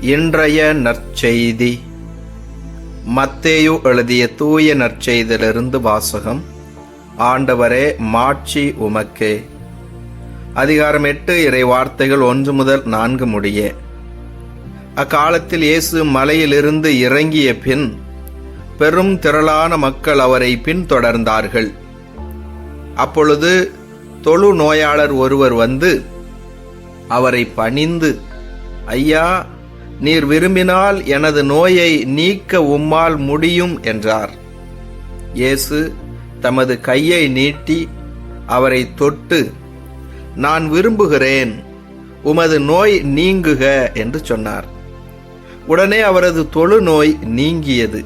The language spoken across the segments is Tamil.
இன்றைய நற்செய்தி. மத்தேயு எழுதிய தூய நற்செய்தியிலிருந்து வாசகம் ஆண்டவரே மாட்சி உமக்கே. அதிகாரம் எட்டு இறை வார்த்தைகள் ஒன்று முதல் நான்கு முடிய. அக்காலத்தில் இயேசு மலையிலிருந்து இறங்கிய பின் பெரும் திரளான மக்கள் அவரை பின்தொடர்ந்தார்கள் அப்பொழுது தொழு நோயாளர் ஒருவர் வந்து அவரை பணிந்து ஐயா நீர் விரும்பினால் எனது நோயை நீக்க உம்மால் முடியும் என்றார். இயேசு தமது கையை நீட்டி அவரை தொட்டு நான் விரும்புகிறேன் உமது நோய் நீங்குக என்று சொன்னார். உடனே அவரது தொழுநோய் நீங்கியது.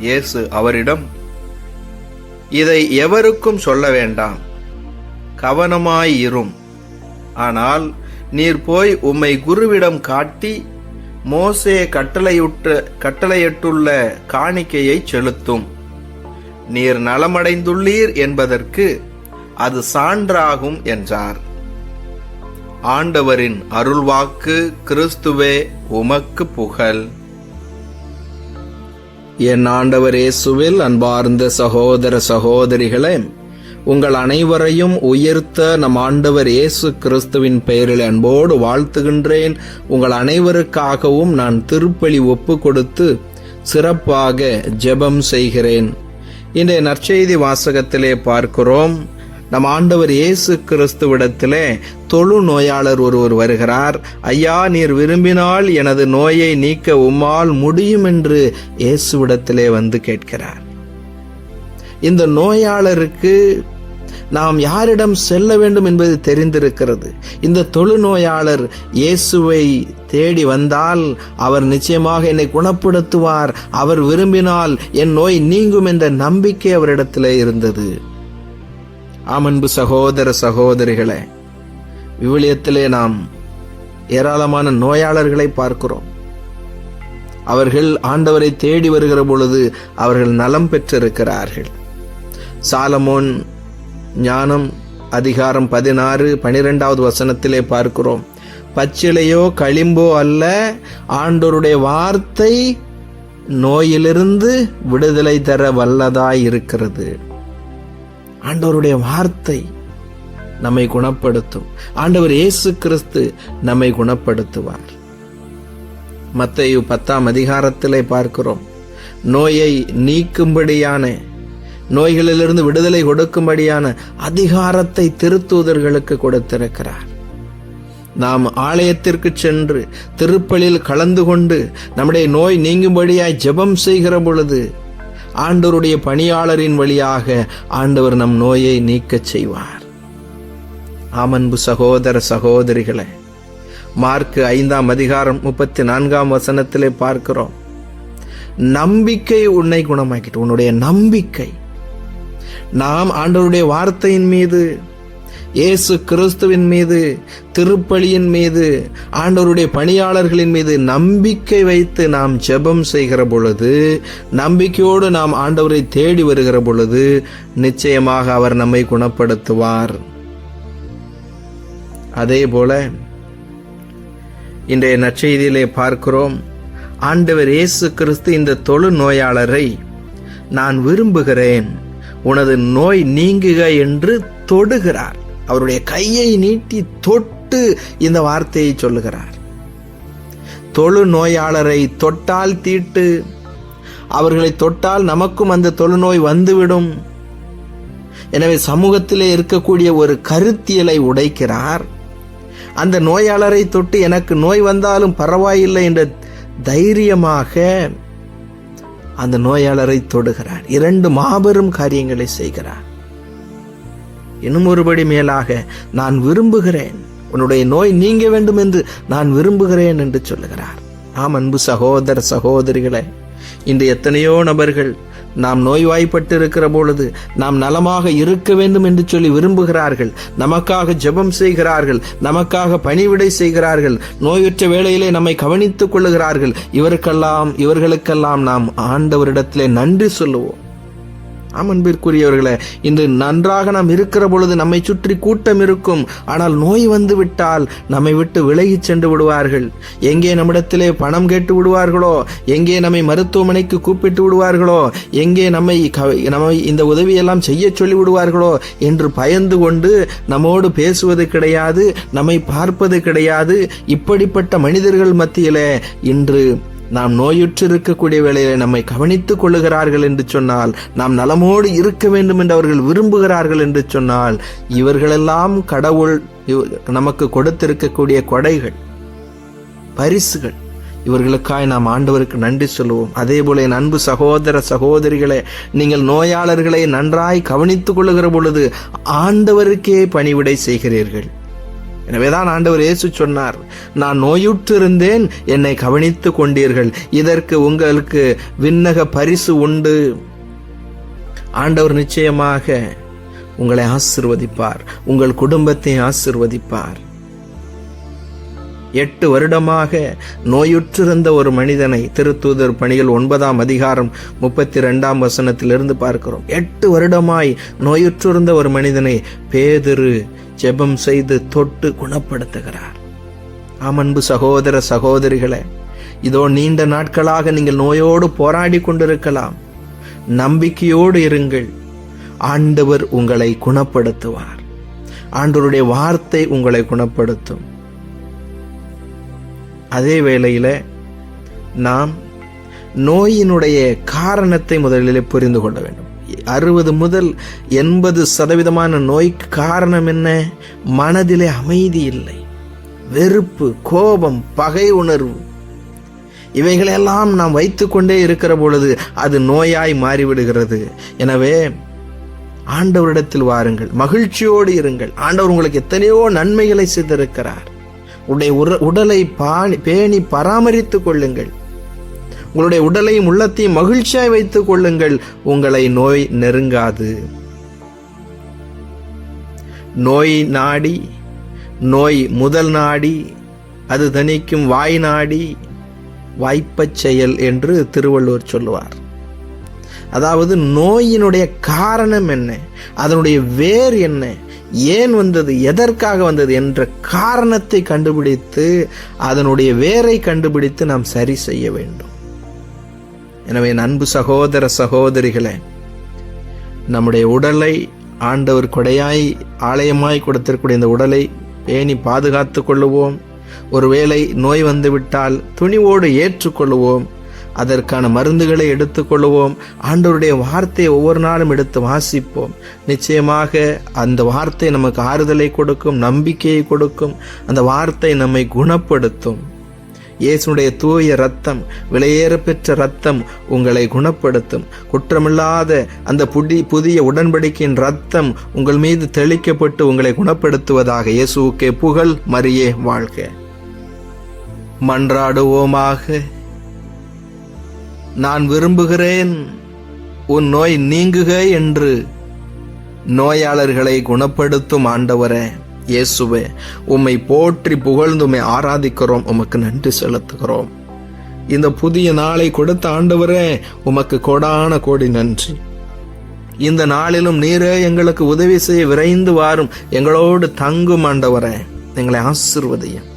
இயேசு அவரிடம் இதை எவருக்கும் சொல்ல வேண்டாம் கவனமாயிரும் ஆனால் நீர் போய் உம்மை குருவிடம் காட்டி மோசே கட்டளையுற்ற கட்டளையிட்டுள்ள காணிக்கையை செலுத்தும். நீர் நலமடைந்துள்ளீர் என்பதற்கு அது சான்றாகும் என்றார். ஆண்டவரின் அருள்வாக்கு கிறிஸ்துவே உமக்கு புகழ். என் ஆண்டவர் இயேசுவில் அன்பார்ந்த சகோதர சகோதரிகளே உங்கள் அனைவரையும் உயர்த்த நம் ஆண்டவர் இயேசு கிறிஸ்துவின் பெயரில் அன்போடு வாழ்த்துகின்றேன். உங்கள் அனைவருக்காகவும் நான் திருப்பலி ஒப்பு கொடுத்து சிறப்பாக ஜெபம் செய்கிறேன். இன்றைய நற்செய்தி வாசகத்திலே பார்க்கிறோம். நம் ஆண்டவர் இயேசு கிறிஸ்துவிடத்திலே தொழு நோயாளர் ஒருவர் வருகிறார். ஐயா நீர் விரும்பினால் எனது நோயை நீக்க உம்மால் முடியும் என்று இயேசுவிடத்திலே வந்து கேட்கிறார். இந்த நோயாளருக்கு நாம் யாரிடம் செல்ல வேண்டும் என்பது தெரிந்திருக்கிறது. இந்த தொழுநோயாளர் இயேசுவை தேடி வந்தால் அவர் நிச்சயமாக என்னை குணப்படுத்துவார். அவர் விரும்பினால் என் நோய் நீங்கும் என்ற நம்பிக்கை அவரிடத்தில் இருந்தது. ஆமன்பு சகோதர சகோதரிகளே விவிலியத்திலே நாம் ஏராளமான நோயாளர்களை பார்க்கிறோம். அவர்கள் ஆண்டவரை தேடி வருகிற பொழுது அவர்கள் நலம் பெற்றிருக்கிறார்கள். சாலமோன் ஞானம் அதிகாரம் பதினாறு பனிரெண்டாவது வசனத்திலே பார்க்கிறோம். பச்சிலையோ களிம்போ அல்ல ஆண்டோருடைய வார்த்தை நோயிலிருந்து விடுதலை தர வல்லதாய் இருக்கிறது ஆண்டவருடைய வார்த்தை நம்மை குணப்படுத்தும். ஆண்டவர் இயேசு கிறிஸ்து நம்மை குணப்படுத்துவார். மத்தையு பத்தாம் அதிகாரத்திலே பார்க்கிறோம். நோயை நீக்கும்படியான நோய்களிலிருந்து விடுதலை கொடுக்கும்படியான அதிகாரத்தை திருத்தூதர்களுக்கு கொடுத்திருக்கிறார். நாம் ஆலயத்திற்கு சென்று திருப்பலில் கலந்து கொண்டு நம்முடைய நோய் நீங்கும்படியாய் ஜெபம் செய்கிற பொழுது ஆண்டவருடைய பணியாளரின் வழியாக ஆண்டவர் நம் நோயை நீக்கச் செய்வார். ஆமன்பு சகோதர சகோதரிகளே மார்க் ஐந்தாம் அதிகாரம் முப்பத்தி நான்காம் வசனத்திலே பார்க்கிறோம். நம்பிக்கை உன்னை குணமாக்கிட்டு உன்னுடைய நம்பிக்கை நாம் ஆண்டவருடைய வார்த்தையின் மீது இயேசு கிறிஸ்துவின் மீது திருப்பலியின் மீது ஆண்டவருடைய பணியாளர்களின் மீது நம்பிக்கை வைத்து நாம் ஜெபம் செய்கிற பொழுது நம்பிக்கையோடு நாம் ஆண்டவரை தேடி வருகிற பொழுது நிச்சயமாக அவர் நம்மை குணப்படுத்துவார். அதே போல இன்றைய நற்செய்தியிலே பார்க்கிறோம் ஆண்டவர் இயேசு கிறிஸ்து இந்த தொழு நோயாளரை நான் விரும்புகிறேன். உனது நோய் நீங்குக என்று தொடுகிறார். அவருடைய கையை நீட்டி தொட்டு இந்த வார்த்தையை சொல்லுகிறார். தொழு நோயாளரை தொட்டால் தீட்டு. அவர்களை தொட்டால் நமக்கும் அந்த தொழுநோய் வந்துவிடும். எனவே சமூகத்திலே இருக்கக்கூடிய ஒரு கருத்தியலை உடைக்கிறார். அந்த நோயாளரை தொட்டு எனக்கு நோய் வந்தாலும் பரவாயில்லை என்ற தைரியமாக அந்த நோயாளரை தொடுகிறார். இரண்டு மாபெரும் காரியங்களை செய்கிறார். இன்னும் ஒருபடி மேலாக நான் விரும்புகிறேன். உன்னுடைய நோய் நீங்க வேண்டும் என்று நான் விரும்புகிறேன் என்று சொல்லுகிறார். ஆம் அன்பு சகோதர சகோதரிகளே இன்று எத்தனையோ நபர்கள் நாம் நோய்வாய்ப்பட்டு இருக்கிற பொழுது நாம் நலமாக இருக்க வேண்டும் என்று சொல்லி விரும்புகிறார்கள். நமக்காக ஜெபம் செய்கிறார்கள். நமக்காக பணிவிடை செய்கிறார்கள். நோயுற்ற வேளையிலே நம்மை கவனித்துக் கொள்ளுகிறார்கள். இவருக்கெல்லாம் இவர்களுக்கெல்லாம் நாம் ஆண்டவரிடத்திலே நன்றி சொல்லுவோம். அன்பிற்குரியவர்களே இன்று நன்றாக நாம் இருக்கிற பொழுது நம்மை சுற்றி கூட்டம் இருக்கும். ஆனால் நோய் வந்து விட்டால் நம்மை விட்டு விலகி சென்று விடுவார்கள். எங்கே நம்மிடத்திலே பணம் கேட்டு விடுவார்களோ எங்கே நம்மை மருத்துவமனைக்கு கூப்பிட்டு விடுவார்களோ எங்கே நம்மை க- நம்மை இந்த உதவியெல்லாம் செய்ய சொல்லி விடுவார்களோ என்று பயந்து கொண்டு நம்மோடு பேசுவது கிடையாது நம்மை பார்ப்பது கிடையாது. இப்படிப்பட்ட மனிதர்கள் மத்தியிலே இன்று நாம் நோயுற்று இருக்கக்கூடிய வேளையிலே நம்மை கவனித்துக் கொள்ளுகிறார்கள் என்று சொன்னால் நாம் நலமோடு இருக்க வேண்டும் என்று அவர்கள் விரும்புகிறார்கள் என்று சொன்னால் இவர்களெல்லாம் கடவுள் நமக்கு கொடுத்திருக்கக்கூடிய கொடைகள் பரிசுகள். இவர்களுக்காய் நாம் ஆண்டவருக்கு நன்றி சொல்லுவோம். அதே போல என் அன்பு சகோதர சகோதரிகளே நீங்கள் நோயாளர்களை நன்றாய் கவனித்துக் கொள்ளுகிற பொழுது ஆண்டவருக்கே பணிவிடை செய்கிறீர்கள். எனவேதான் ஆண்டவர் இயேசு சொன்னார் நான் நோயுற்று இருந்தேன் என்னை கவனித்து கொண்டீர்கள். இதற்கு உங்களுக்கு விண்ணக பரிசு உண்டு. ஆண்டவர் நிச்சயமாக உங்களை ஆசிர்வதிப்பார் உங்கள் குடும்பத்தை ஆசிர்வதிப்பார். எட்டு வருடமாக நோயுற்றிருந்த ஒரு மனிதனை திருத்தூதர் பணிகள் ஒன்பதாம் அதிகாரம் முப்பத்தி ரெண்டாம் வசனத்திலிருந்து பார்க்கிறோம். எட்டு வருடமாய் நோயுற்றிருந்த ஒரு மனிதனை பேதிரு ஜெபம் செய்து தொட்டு குணப்படுத்துகிறார். ஆம் அன்பு சகோதர சகோதரிகளே இதோ நீண்ட நாட்களாக நீங்கள் நோயோடு போராடி கொண்டிருக்கலாம். நம்பிக்கையோடு இருங்கள். ஆண்டவர் உங்களை குணப்படுத்துவார். ஆண்டவருடைய வார்த்தை உங்களை குணப்படுத்தும். அதே வேளையில் நாம் நோயினுடைய காரணத்தை முதலிலே புரிந்து கொள்ள வேண்டும். அறுபது முதல் எண்பது சதவீதமான நோய்க்கு காரணம் என்ன? மனதிலே அமைதி இல்லை. வெறுப்பு கோபம் பகை உணர்வு. இவைகளெல்லாம் நாம் வைத்துக்கொண்டே இருக்கிற பொழுது அது நோயாய் மாறிவிடுகிறது. எனவே ஆண்டவரிடத்தில் வாருங்கள். மகிழ்ச்சியோடு இருங்கள். ஆண்டவர் உங்களுக்கு எத்தனையோ நன்மைகளை செய்திருக்கிறார். உடைய உடலை பாணி பேணி பராமரித்துக் கொள்ளுங்கள். உங்களுடைய உடலையும் உள்ளத்தையும் மகிழ்ச்சியாய் வைத்துக் கொள்ளுங்கள். உங்களை நோய் நெருங்காது. நோய் நாடி நோய் முதல் நாடி அது தணிக்கும் வாய் நாடி வாய்ப்பச் செயல் என்று திருவள்ளுவர் சொல்லுவார். அதாவது நோயினுடைய காரணம் என்ன? அதனுடைய வேர் என்ன? ஏன் வந்தது? எதற்காக வந்தது? என்ற காரணத்தை கண்டுபிடித்து அதனுடைய வேரை கண்டுபிடித்து நாம் சரி செய்ய வேண்டும். எனவே அன்பு சகோதர சகோதரிகளே நம்முடைய உடலை ஆண்டவர் கொடையாய் ஆலயமாய் கொடுத்திருக்கூடிய இந்த உடலை பேணி பாதுகாத்து கொள்ளுவோம். ஒருவேளை நோய் வந்துவிட்டால் துணிவோடு ஏற்றுக்கொள்ளுவோம். அதற்கான மருந்துகளை எடுத்துக்கொள்ளுவோம் ஆண்டவருடைய வார்த்தையை ஒவ்வொரு நாளும் எடுத்து வாசிப்போம். நிச்சயமாக அந்த வார்த்தை நமக்கு ஆறுதலை கொடுக்கும் நம்பிக்கையை கொடுக்கும். அந்த வார்த்தை நம்மை குணப்படுத்தும். இயேசுடைய தூய ரத்தம் விலையேற பெற்ற ரத்தம் உங்களை குணப்படுத்தும். குற்றமில்லாத அந்த புடி புதிய உடன்படிக்கையின் ரத்தம் உங்கள் மீது தெளிக்கப்பட்டு உங்களை குணப்படுத்துவதாக இயேசுக்கே புகழ் மரியே வாழ்க. மன்றாடுவோமாக. நான் விரும்புகிறேன் உன் நோய் நீங்குக என்று நோயாளர்களை குணப்படுத்தும் ஆண்டவரே. இயேசுவே உம்மை போற்றி புகழ்ந்து உம்மை ஆராதிக்கிறோம் உமக்கு நன்றி செலுத்துகிறோம். இந்த புதிய நாளை கொடுத்த ஆண்டவரே உமக்கு கொடான கோடி நன்றி. இந்த நாளிலும் நீரே எங்களுக்கு உதவி செய்ய விரைந்து வாரும் எங்களோடு தங்கும் ஆண்டவரே எங்களை ஆசிர்வதியும்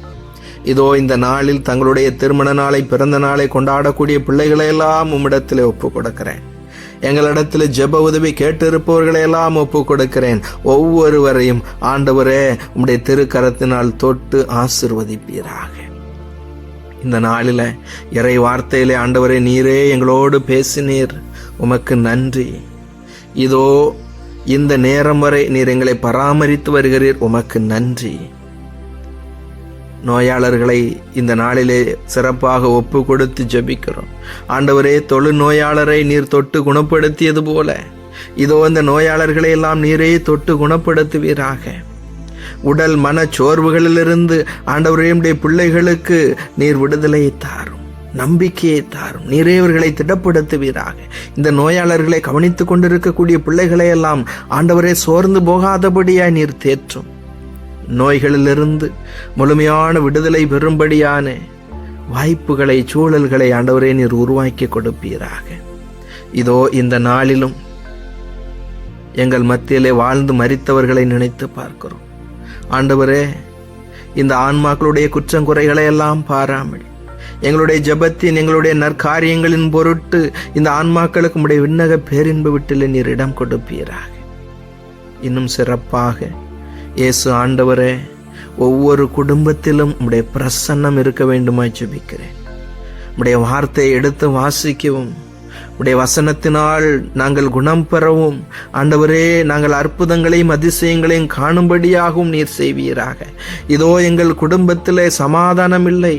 இதோ இந்த நாளில் தங்களுடைய திருமண நாளை பிறந்த நாளை கொண்டாடக்கூடிய பிள்ளைகளை எல்லாம் உம்மிடத்திலே ஒப்பு கொடுக்கிறேன் எங்களிடத்தில் ஜெப உதவி கேட்டிருப்பவர்களை எல்லாம் ஒப்பு கொடுக்கிறேன் ஒவ்வொருவரையும் ஆண்டவரே உம்முடைய திருக்கரத்தினால் தொட்டு ஆசிர்வதிப்பீராக. இந்த நாளில இறை வார்த்தையிலே ஆண்டவரே நீரே எங்களோடு பேசினீர். உமக்கு நன்றி. இதோ இந்த நேரம் வரை நீர் எங்களை பராமரித்து வருகிறீர். உமக்கு நன்றி. நோயாளர்களை இந்த நாளிலே சிறப்பாக ஒப்பு கொடுத்து ஜெபிக்கிறோம். ஆண்டவரே தொழு நோயாளரை நீர் தொட்டு குணப்படுத்தியது போல இதோ அந்த நோயாளர்களை எல்லாம் நீரே தொட்டு குணப்படுத்துவீராக. உடல் மன சோர்வுகளிலிருந்து ஆண்டவரையுடைய பிள்ளைகளுக்கு நீர் விடுதலையை தாரும் நம்பிக்கையை தாரும் நீரே இவர்களை திடப்படுத்துவீராக. இந்த நோயாளர்களை கவனித்துக் கொண்டிருக்கக்கூடிய பிள்ளைகளை எல்லாம் ஆண்டவரே சோர்ந்து போகாதபடியாய் நீர் தேற்றும். நோய்களிலிருந்து முழுமையான விடுதலை பெறும்படியான வாய்ப்புகளை சூழல்களை ஆண்டவரே நீர் உருவாக்கி கொடுப்பீராக. இதோ இந்த நாளிலும் எங்கள் மத்தியிலே வாழ்ந்து மறித்தவர்களை நினைத்து பார்க்கிறோம். ஆண்டவரே இந்த ஆன்மாக்களுடைய குற்றங்குறைகளை எல்லாம் பாராமல் எங்களுடைய ஜெபத்தின் எங்களுடைய நற்காரியங்களின் பொருட்டு இந்த ஆன்மாக்களுக்கு உடைய விண்ணக பேரின்பு வீட்டில் நீர் இடம் கொடுப்பீராக. இன்னும் சிறப்பாக இயேசு ஆண்டவரே ஒவ்வொரு குடும்பத்திலும் உடைய பிரசன்னம் இருக்க வேண்டுமாய் ஜெபிக்கிறேன். உடைய வார்த்தையை எடுத்து வாசிக்கவும். உடைய வசனத்தினால் நாங்கள் குணம் பெறவும். ஆண்டவரே நாங்கள் அற்புதங்களையும் அதிசயங்களையும் காணும்படியாகவும் நீர் செய்வீராக. இதோ எங்கள் குடும்பத்திலே சமாதானம் இல்லை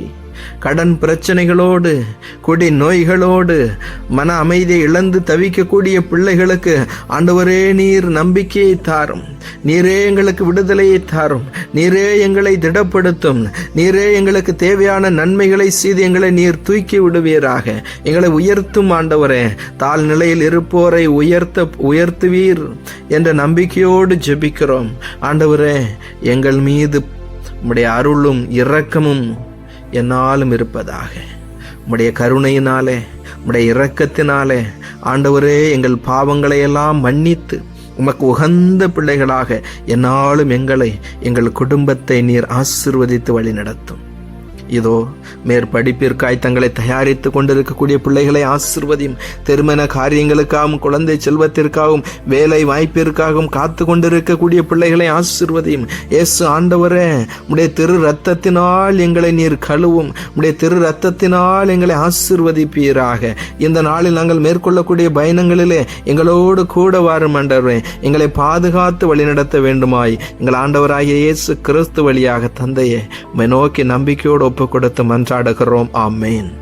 கடன் பிரச்சனைகளோடு கொடி நோய்களோடு மன அமைதியை இழந்து தவிக்கக்கூடிய பிள்ளைகளுக்கு ஆண்டவரே நீர் நம்பிக்கையை தாரும். நீரே எங்களுக்கு விடுதலையை தாரும். நீரே எங்களை திடப்படுத்தும். நீரே எங்களுக்கு தேவையான நன்மைகளை செய்து எங்களை நீர் தூக்கி விடுவீராக. எங்களை உயர்த்தும் ஆண்டவரே தாழ் நிலையில் இருப்போரை உயர்த்த உயர்த்துவீர் என்ற நம்பிக்கையோடு ஜெபிக்கிறோம். ஆண்டவரே எங்கள் மீது உம்முடைய அருளும் இரக்கமும் என்னாலும் இருப்பதாக. உம்முடைய கருணையினாலே உம்முடைய இரக்கத்தினாலே ஆண்டவரே எங்கள் பாவங்களை எல்லாம் மன்னித்து உமக்கு உகந்த பிள்ளைகளாக என்னாலும் எங்களை எங்கள் குடும்பத்தை நீர் ஆசிர்வதித்து வழி நடத்தும் இதோ மேற்படிப்பிற்காய் தங்களை தயாரித்து கொண்டிருக்கக்கூடிய பிள்ளைகளை ஆசிர்வதியும். திருமண காரியங்களுக்காகவும் குழந்தை செல்வத்திற்காகவும் வேலை வாய்ப்பிற்காகவும் காத்து கொண்டிருக்கக்கூடிய பிள்ளைகளை ஆசிர்வதியும். இயேசு ஆண்டவரே உடைய திரு ரத்தத்தினால் எங்களை நீர் கழுவும். உடைய திரு ரத்தத்தினால் எங்களை ஆசிர்வதிப்பீராக. இந்த நாளில் நாங்கள் மேற்கொள்ளக்கூடிய பயணங்களிலே எங்களோடு கூட வாரும் ஆண்டவரே எங்களை பாதுகாத்து வழிநடத்த வேண்டுமாய். எங்கள் ஆண்டவராகிய இயேசு கிறிஸ்து வழியாக தந்தையே நோக்கி நம்பிக்கையோடு ஒப்பு கொடுத்த மன்றாடுகிறோம். ஆமேன்.